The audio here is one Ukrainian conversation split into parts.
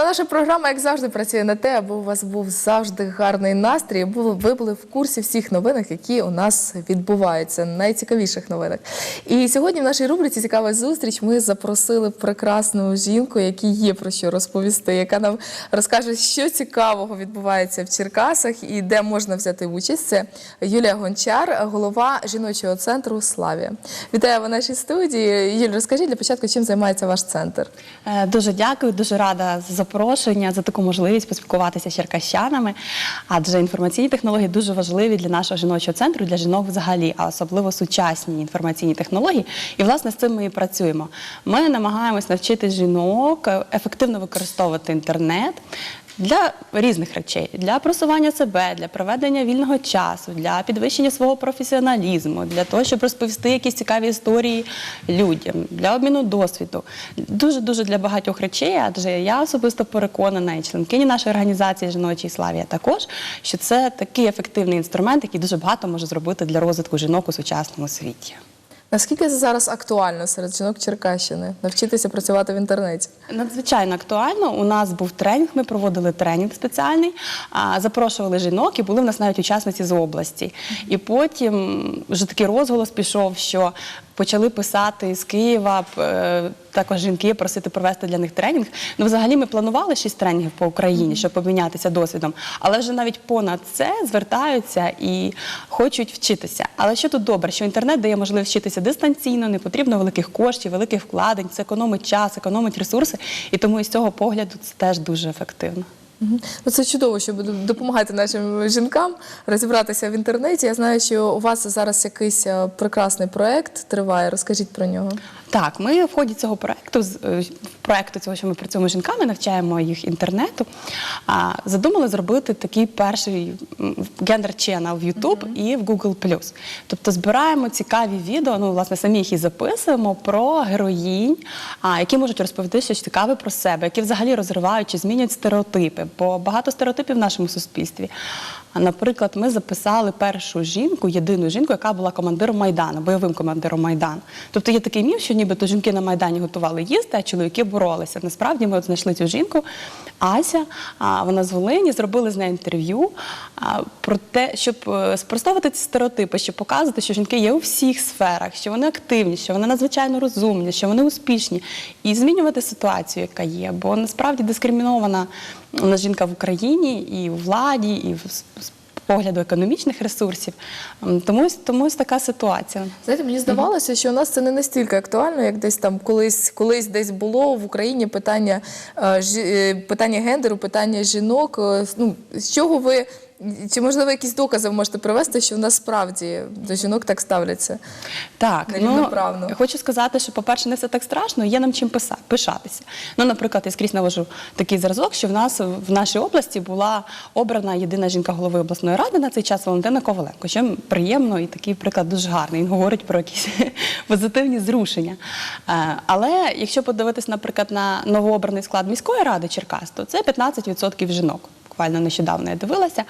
Ну, наша програма, як завжди, працює на те, аби у вас був завжди гарний настрій, аби ви були в курсі всіх новинок, які у нас відбуваються, найцікавіших новинок. І сьогодні в нашій рубриці Цікава зустріч ми запросили прекрасну жінку, якій є про що розповісти, яка нам розкаже, що цікавого відбувається в Черкасах і де можна взяти участь. Це Юлія Гончар, голова жіночого центру Славія. Вітаю в нашій студії. Юль, розкажіть для початку, чим займається ваш центр? Е, Дуже дякую, дуже рада за запрошення, за таку можливість поспілкуватися з черкащанами. Адже інформаційні технології дуже важливі для нашого жіночого центру, для жінок взагалі, а особливо сучасні інформаційні технології. І власне з цим ми і працюємо. Ми намагаємось навчити жінок е, ефективно використовувати інтернет. Для різних речей для просування себе, для проведення вільного часу, для підвищення свого професіоналізму, для того, щоб розповісти якісь цікаві історії людям, для обміну досвіду. Дуже дуже для багатьох речей. Адже я особисто переконана, і членкині нашої організації жіночій славі також, що це такий ефективний інструмент, який дуже багато може зробити для розвитку жінок у сучасному світі. Наскільки це зараз актуально серед жінок Черкащини навчитися працювати в інтернеті? Надзвичайно актуально. У нас був тренінг. Ми проводили тренінг спеціальний, запрошували жінок, і були в нас навіть учасниці з області. І потім вже такий розголос пішов, що почали писати з Києва е, також жінки просити провести для них тренінг. Ну, взагалі, ми планували шість тренінгів по Україні, щоб помінятися досвідом, але вже навіть понад це звертаються і хочуть вчитися. Але що тут добре, що інтернет дає можливість вчитися дистанційно, не потрібно великих коштів, великих вкладень, це економить час, економить ресурси, і тому із цього погляду це теж дуже ефективно. Ну, це чудово, що буде допомагати нашим жінкам розібратися в інтернеті. Я знаю, що у вас зараз якийсь е, прекрасний проект триває. Розкажіть про нього. Так, ми в ході цього проекту, е, проекту цього, що ми працюємо з жінками, навчаємо їх інтернету. Задумали зробити такий перший гендер ченел в YouTube і в Google+. Тобто збираємо цікаві відео, ну, власне, самі їх і записуємо про героїнь, які можуть розповісти щось цікаве про себе, які взагалі розривають чи змінюють стереотипи. Бо багато стереотипів в нашому суспільстві. Наприклад, ми записали першу жінку, єдину жінку, яка була командиром Майдану, бойовим командиром Майдану. Тобто є такий міф, що нібито жінки на Майдані готували їсти, а чоловіки боролися. Насправді ми от знайшли цю жінку, Ася, вона з Волині, зробили з нею інтерв'ю про те, щоб е, спростовувати ці стереотипи, щоб показувати, що жінки є у всіх сферах, що вони активні, що вони надзвичайно розумні, що вони успішні, і змінювати ситуацію, яка є. Бо насправді дискримінована у нас жінка в Україні і у владі, і в погляду економічних ресурсів. Тому, ось- тому ось така ситуація. Знаєте, мені здавалося, що у нас це не настільки актуально, як десь там колись, колись десь було в Україні питання, е, е, питання гендеру, питання жінок. Е, Ну, з чого ви. Чи можливо якісь докази ви можете привести, що в нас до жінок так ставляться? Так, ну, хочу сказати, що, по-перше, не все так страшно, є нам чим писа- пишатися. Ну, наприклад, я скрізь навожу такий зразок, що в нас в нашій області була обрана єдина жінка голови обласної ради на цей час Валентина Коваленко. Що приємно і такий приклад дуже гарний. Він говорить про якісь позитивні зрушення. Е, Але якщо подивитись, наприклад, на новообраний склад міської ради Черкас, то це 15% жінок. Буквально нещодавно я дивилася.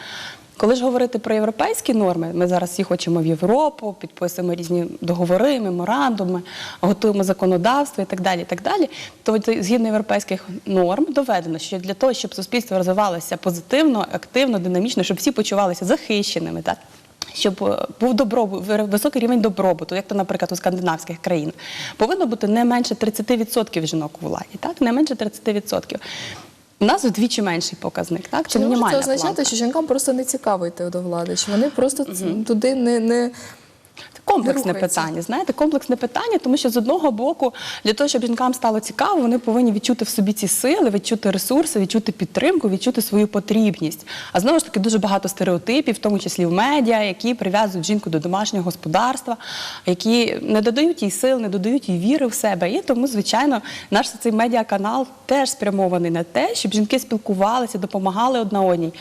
Коли ж говорити про європейські норми, ми зараз всі хочемо в Європу, підписуємо різні договори, меморандуми, готуємо законодавство і так далі. І так далі. То згідно європейських норм доведено, що для того, щоб суспільство розвивалося позитивно, активно, динамічно, щоб всі почувалися захищеними, так. Щоб е, був добробут, високий рівень добробуту, як то, наприклад, у скандинавських країнах, повинно бути не менше 30% жінок у владі, так не менше 30%. У нас вдвічі менший показник, так Чи не може це означати, планка. що жінкам просто не цікаво йти до влади? Що вони просто ц- туди не, не Комплексне рухається. питання, знаєте, комплексне питання, тому що з одного боку, для того, щоб жінкам стало цікаво, вони повинні відчути в собі ці сили, відчути ресурси, відчути підтримку, відчути свою потрібність. А знову ж таки дуже багато стереотипів, в тому числі в медіа, які прив'язують жінку до домашнього господарства, які не додають їй сил, не додають їй віри в себе. І тому, звичайно, наш цей медіаканал теж спрямований на те, щоб жінки спілкувалися, допомагали одна одній.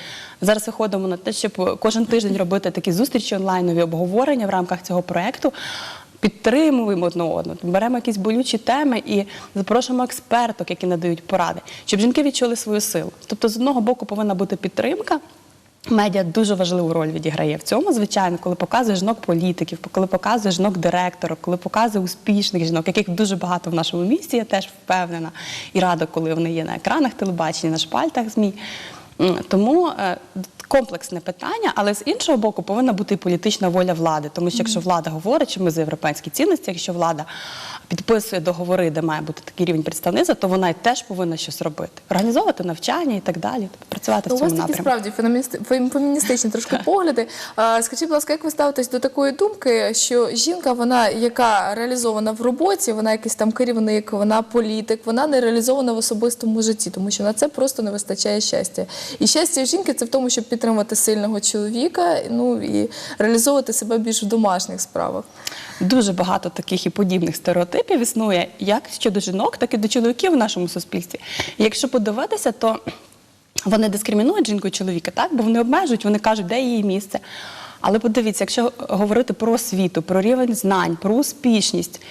Зараз виходимо на те, щоб кожен тиждень робити такі зустрічі онлайнові обговорення в рамках цього проекту. Підтримуємо одне одного, беремо якісь болючі теми і запрошуємо експерток, які надають поради, щоб жінки відчули свою силу. Тобто, з одного боку повинна бути підтримка. Медіа дуже важливу роль відіграє в цьому, звичайно, коли показує жінок-політиків, коли показує жінок-директорок, коли показує успішних жінок, яких дуже багато в нашому місті, я теж впевнена і рада, коли вони є на екранах телебачення, на шпальтах ЗМІ. Тому е, комплексне питання, але з іншого боку повинна бути і політична воля влади. Тому що якщо влада говорить, що ми за європейські цінності, якщо влада підписує договори, де має бути такий рівень представництва, то вона й теж повинна щось робити, організовувати навчання і так далі, тобто працювати Ну, в у вас такі справді феміністи- феміністичні трошки погляди. Скажіть, будь ласка, як ви ставитесь до такої думки, що жінка, вона яка реалізована в роботі, вона якийсь там керівник, вона політик, вона не реалізована в особистому житті, тому що на це просто не вистачає щастя. І щастя жінки це в тому, щоб підтримувати сильного чоловіка, ну і реалізовувати себе більш в домашніх справах. Дуже багато таких і подібних стереотипів існує як щодо жінок, так і до чоловіків в нашому суспільстві. І якщо подивитися, то вони дискримінують жінку і чоловіка, так? бо вони обмежують, вони кажуть, де її місце. Але подивіться, якщо говорити про освіту, про рівень знань, про успішність.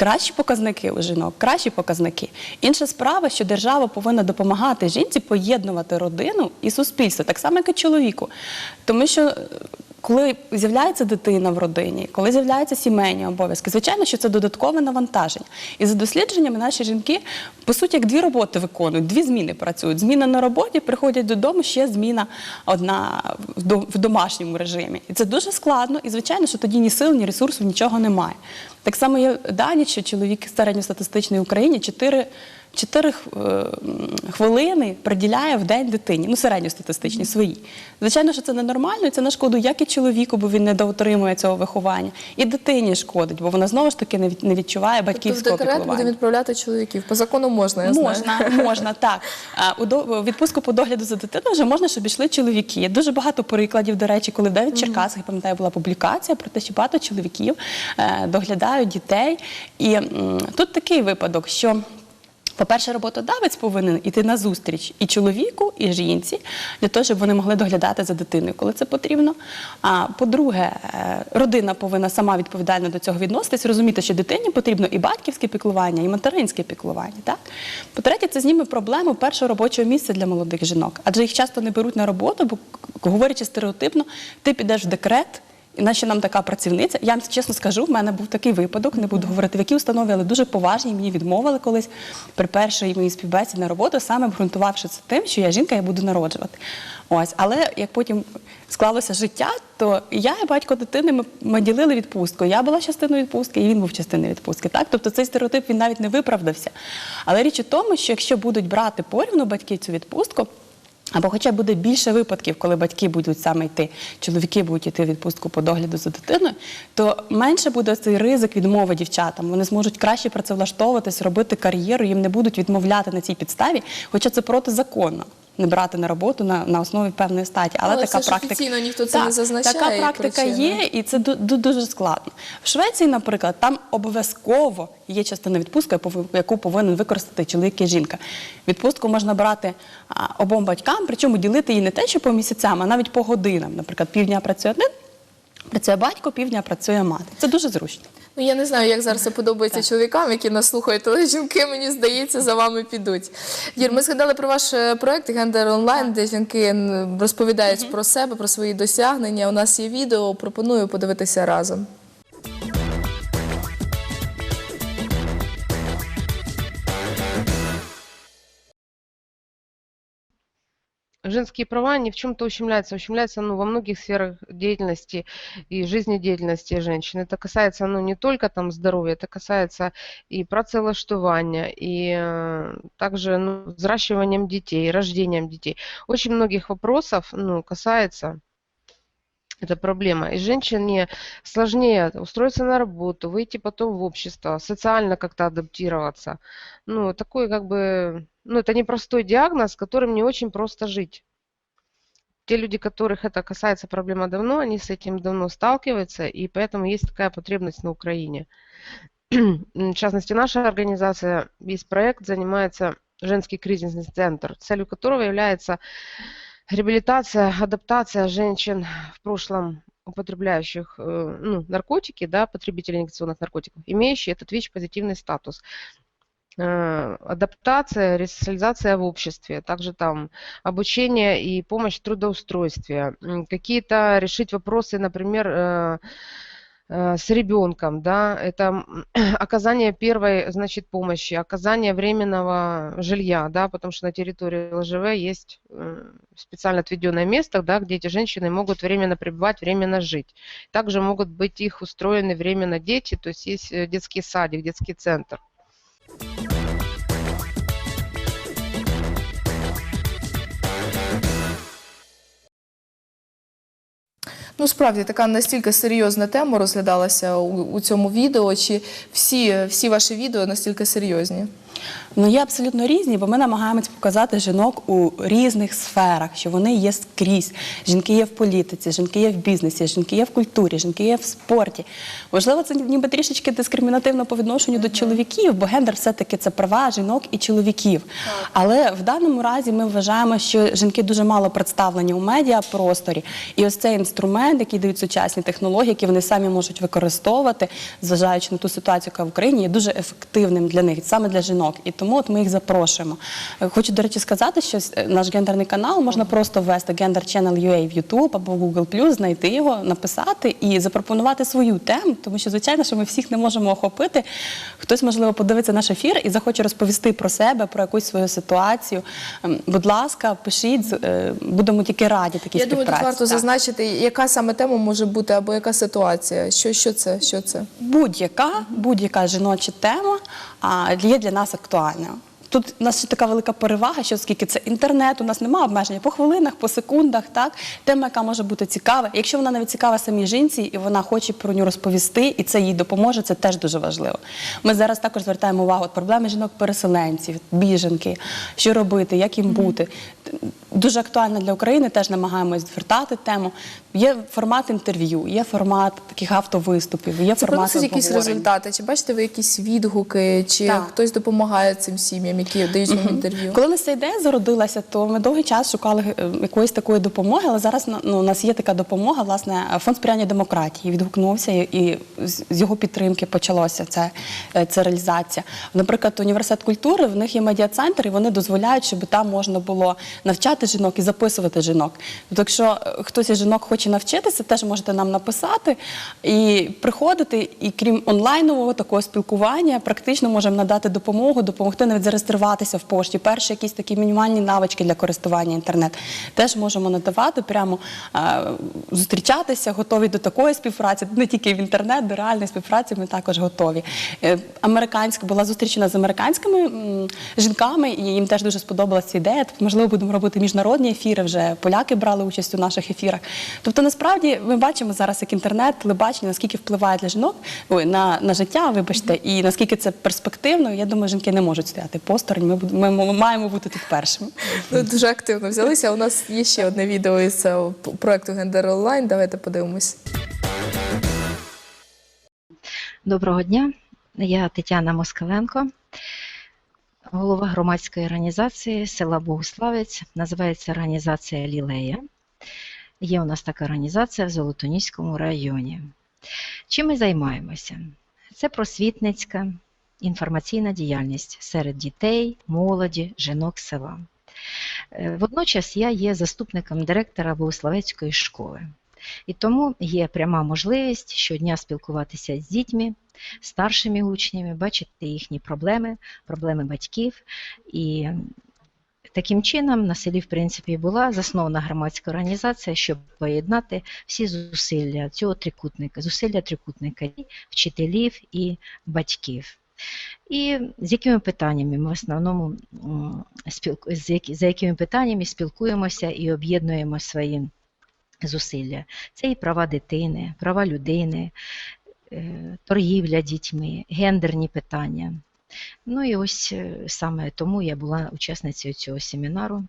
Кращі показники у жінок, кращі показники. Інша справа, що держава повинна допомагати жінці поєднувати родину і суспільство, так само, як і чоловіку. Тому що коли з'являється дитина в родині, коли з'являються сімейні обов'язки, звичайно, що це додаткове навантаження. І за дослідженнями наші жінки, по суті, як дві роботи виконують, дві зміни працюють. Зміна на роботі, приходять додому, ще зміна одна в домашньому режимі. І це дуже складно, і звичайно, що тоді ні сил, ні ресурсів, нічого немає. Так само є дані, що чоловік середньостатистичний в Україні 4 Чотири х- е, хвилини приділяє в день дитині, ну середньостатистичні свої. Звичайно, що це ненормально, і це на шкоду як і чоловіку, бо він не доотримує цього виховання, і дитині шкодить, бо вона знову ж таки не від- не відчуває Тобто батьківського декрет буде відправляти чоловіків. По закону можна, я знаю. Можна, можна, так. А, У відпустку по догляду за дитиною вже можна, щоб йшли чоловіки. Дуже багато прикладів, до речі, коли в дев'ять Черкасах, я пам'ятаю, була публікація про те, що багато чоловіків е, доглядають дітей. І тут такий випадок, що. По-перше, роботодавець повинен іти на зустріч і чоловіку, і жінці для того, щоб вони могли доглядати за дитиною, коли це потрібно. А по-друге, е, родина повинна сама відповідально до цього відноситись, розуміти, що дитині потрібно і батьківське піклування, і материнське піклування. По-третє, це зніме проблему першого робочого місця для молодих жінок, адже їх часто не беруть на роботу, бо говорячи стереотипно, ти підеш в декрет. Наче нам така працівниця. Я вам чесно скажу, в мене був такий випадок, не буду говорити, в якій установі, але дуже поважні. Мені відмовили колись при першій моїй співбесіді на роботу, саме обґрунтувавши це тим, що я жінка, я буду народжувати. Ось, але як потім склалося життя, то я і батько дитини ми, ми ділили відпустку. Я була частиною відпустки, і він був частиною відпустки. Так, тобто цей стереотип він навіть не виправдався. Але річ у тому, що якщо будуть брати порівну батьки цю відпустку. Або хоча буде більше випадків, коли батьки будуть саме йти, чоловіки будуть йти в відпустку по догляду за дитиною, то менше буде цей ризик відмови дівчатам. Вони зможуть краще працевлаштовуватись, робити кар'єру, їм не будуть відмовляти на цій підставі, хоча це протизаконно. Не брати на роботу на, на основі певної статі, але, Але така це ж практика офіційно ніхто це не зазначає, Така практика причину. є, і це ду- ду- дуже складно. В Швеції, наприклад, там обов'язково є частина відпустки, яку повинен використати чоловік і жінка. Відпустку можна брати обом батькам, причому ділити її не те, що по місяцям, а навіть по годинам. Наприклад, півдня працює один, працює батько, півдня працює мати. Це дуже зручно. Ну я не знаю, як зараз це подобається чоловікам, які нас слухають, але жінки, мені здається, за вами підуть. Юр, ми згадали про ваш е, проект Гендер онлайн, де жінки розповідають про себе, про свої досягнення. У нас є відео. Пропоную подивитися разом. Женские права ни в чем-то ущемляются. Ущемляются ну, во многих сферах деятельности и жизнедеятельности женщин. Это касается ну, не только там, здоровья, это касается и працевлаштування, и э, также ну, взращиванием детей, рождением детей. Очень многих вопросов ну, касается эта проблема. И женщине сложнее устроиться на работу, выйти потом в общество, социально как-то адаптироваться. Ну, такой как бы, ну, это непростой диагноз, с которым не очень просто жить. Те люди, которых это касается проблема давно, они с этим давно сталкиваются, и поэтому есть такая потребность на Украине. В частности, наша организация, весь проект занимается женский кризисный центр, целью которого является реабилитация, адаптация женщин в прошлом употребляющих э, ну, наркотики, да, потребителей инъекционных наркотиков, имеющие этот ВИЧ-позитивный статус. Э, адаптация, ресоциализация в обществе, также там обучение и помощь в трудоустройстве, какие-то решить вопросы, например, э, э, с ребенком, да, это оказание первой, значит, помощи, оказание временного жилья, да, потому что на территории ЛЖВ есть специально отведенное место, да, где эти женщины могут временно пребывать, временно жить. Также могут быть их устроены временно дети, то есть есть детский садик, детский центр. Ну, справді така настільки серйозна тема розглядалася у, цьому відео. Чи всі, всі ваші відео настільки серйозні? Ну, є абсолютно різні, бо ми намагаємось показати жінок у різних сферах, що вони є скрізь. Жінки є в політиці, жінки є в бізнесі, жінки є в культурі, жінки є в спорті. Можливо, це ніби трішечки дискримінативно по відношенню до чоловіків, бо гендер все-таки це права жінок і чоловіків. Але в даному разі ми вважаємо, що жінки дуже мало представлені у медіапросторі. І ось цей інструмент, який дають сучасні технології, які вони самі можуть використовувати, зважаючи на ту ситуацію, яка в Україні, є дуже ефективним для них, саме для жінок. І тому от ми їх запрошуємо. Е, Хочу, до речі, сказати, що е, наш гендерний канал можна просто ввести Gender Channel UA в YouTube або в Google+, знайти його, написати і запропонувати свою тему, тому що, звичайно, що ми всіх не можемо охопити. Хтось, можливо, подивиться наш ефір і захоче розповісти про себе, про якусь свою ситуацію. Ем, Будь ласка, пишіть, е, будемо тільки раді такій Я думаю, тут варто Так. зазначити, яка саме тема може бути або яка ситуація. Що, що це? Що це? будь-яка, будь-яка жіноча тема є для нас актуальною. Тут у нас ще така велика перевага, що оскільки це інтернет, у нас немає обмеження по хвилинах, по секундах, так тема, яка може бути цікава. Якщо вона навіть цікава самій жінці, і вона хоче про нього розповісти, і це їй допоможе, це теж дуже важливо. Ми зараз також звертаємо увагу от проблеми жінок-переселенців, біженки, що робити, як їм бути. Дуже актуально для України, теж намагаємось звертати тему. Є формат інтерв'ю, є формат таких автовиступів, є Це формат приносить якісь результати? Чи бачите ви якісь відгуки, чи Так. хтось допомагає цим сім'ям, які дають вам інтерв'ю? Коли у нас ця ідея зародилася, то ми довгий час шукали е, якоїсь такої допомоги, але зараз ну, у нас є така допомога, власне, фонд сприяння демократії відгукнувся і, з його підтримки почалося це, е, ця реалізація. Наприклад, університет культури, в них є медіа-центр, і вони дозволяють, щоб там можна було навчати жінок і записувати жінок. Тобто, якщо е, хтось із жінок хоче навчитися, теж можете нам написати і приходити, і крім онлайнового такого спілкування, практично можемо надати допомогу, допомогти навіть зареєструватися в пошті. Перші якісь такі мінімальні навички для користування інтернет теж можемо надавати, прямо е, зустрічатися, готові до такої співпраці, не тільки в інтернет, до реальної співпраці ми також готові. Е, Американська була зустрічена з американськими жінками, і їм теж дуже сподобалася ідея. Тобто, можливо, будемо робити міжнародні ефіри. Вже поляки брали участь у наших ефірах. Тобто, насправді ми бачимо зараз, як інтернет, телебачення, наскільки впливає для жінок ой, на, на життя, вибачте, і наскільки це перспективно. Я думаю, жінки не можуть стояти посторонь. Ми, ми, ми маємо бути тут першими. Ви дуже активно взялися. У нас є ще одне відео із проекту Гендер Онлайн. Давайте подивимось. Доброго дня, я Тетяна Москаленко, голова громадської організації села Богуславець. Називається організація Лілея. Є у нас така організація в Золотоніському районі. Чим ми займаємося? Це просвітницька інформаційна діяльність серед дітей, молоді, жінок села. Е, Водночас я є заступником директора Богуславецької школи. І тому є пряма можливість щодня спілкуватися з дітьми, старшими учнями, бачити їхні проблеми, проблеми батьків. І таким чином на селі, в принципі, була заснована громадська організація, щоб поєднати всі зусилля цього трикутника, зусилля трикутника вчителів і батьків. І з якими питаннями ми в основному за якими питаннями спілкуємося і об'єднуємо свої зусилля. Це і права дитини, права людини, торгівля дітьми, гендерні питання. Ну і ось е, саме тому я була учасницею цього семінару,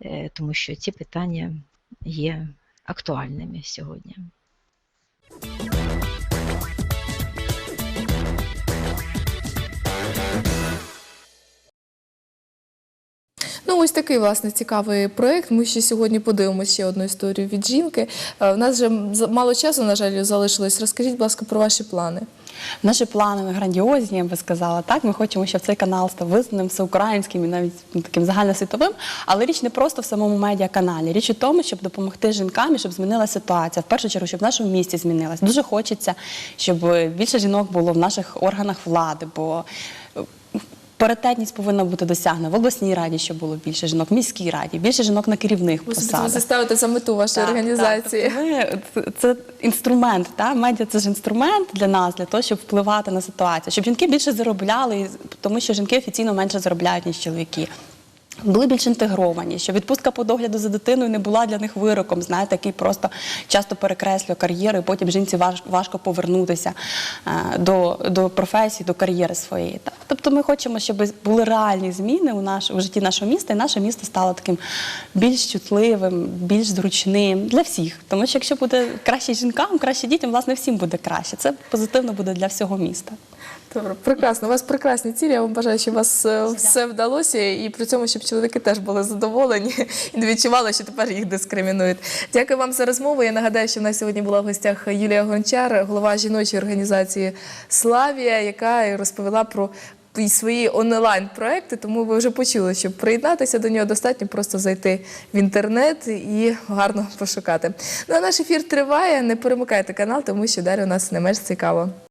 е, тому що ці питання є актуальними сьогодні. Ну, ось такий власне цікавий проект. Ми ще сьогодні подивимося ще одну історію від жінки. Е, У нас вже мало часу, на жаль, залишилось. Розкажіть, будь ласка, про ваші плани. Наші плани грандіозні, я би сказала. Так, ми хочемо, щоб цей канал став визнаним всеукраїнським і навіть ну, таким загальносвітовим. Але річ не просто в самому медіаканалі. Річ у тому, щоб допомогти жінкам і щоб змінилася ситуація. В першу чергу, щоб в нашому місті змінилась. Дуже хочеться, щоб е, більше жінок було в наших органах влади, бо е, паритетність повинна бути досягнена в обласній раді, щоб було більше жінок, в міській раді, більше жінок на керівних Ви посадах. Ви ставите за мету вашої Так, організації. Так, тобто ми, це, це інструмент, та? медіа це ж інструмент для нас, для того, щоб впливати на ситуацію, щоб жінки більше заробляли, тому що жінки офіційно менше заробляють, ніж чоловіки. Були більш інтегровані, щоб відпустка по догляду за дитиною не була для них вироком, знаєте, який просто часто перекреслює кар'єру, і потім жінці важко повернутися е, до, до професії, до кар'єри своєї. Так? Тобто ми хочемо, щоб були реальні зміни у, наш, у житті нашого міста, і наше місто стало таким більш чутливим, більш зручним для всіх. Тому що якщо буде краще жінкам, краще дітям, власне, всім буде краще. Це позитивно буде для всього міста. Добре, прекрасно. У вас прекрасні цілі. Я вам бажаю, щоб у вас е, все вдалося, і при цьому, щоб чоловіки теж були задоволені і не відчували, що тепер їх дискримінують. Дякую вам за розмову. Я нагадаю, що в нас сьогодні була в гостях Юлія Гончар, голова жіночої організації Славія, яка розповіла про свої онлайн-проекти, тому ви вже почули, щоб приєднатися до нього, достатньо просто зайти в інтернет і гарно пошукати. Ну а наш ефір триває. Не перемикайте канал, тому що далі у нас не менш цікаво.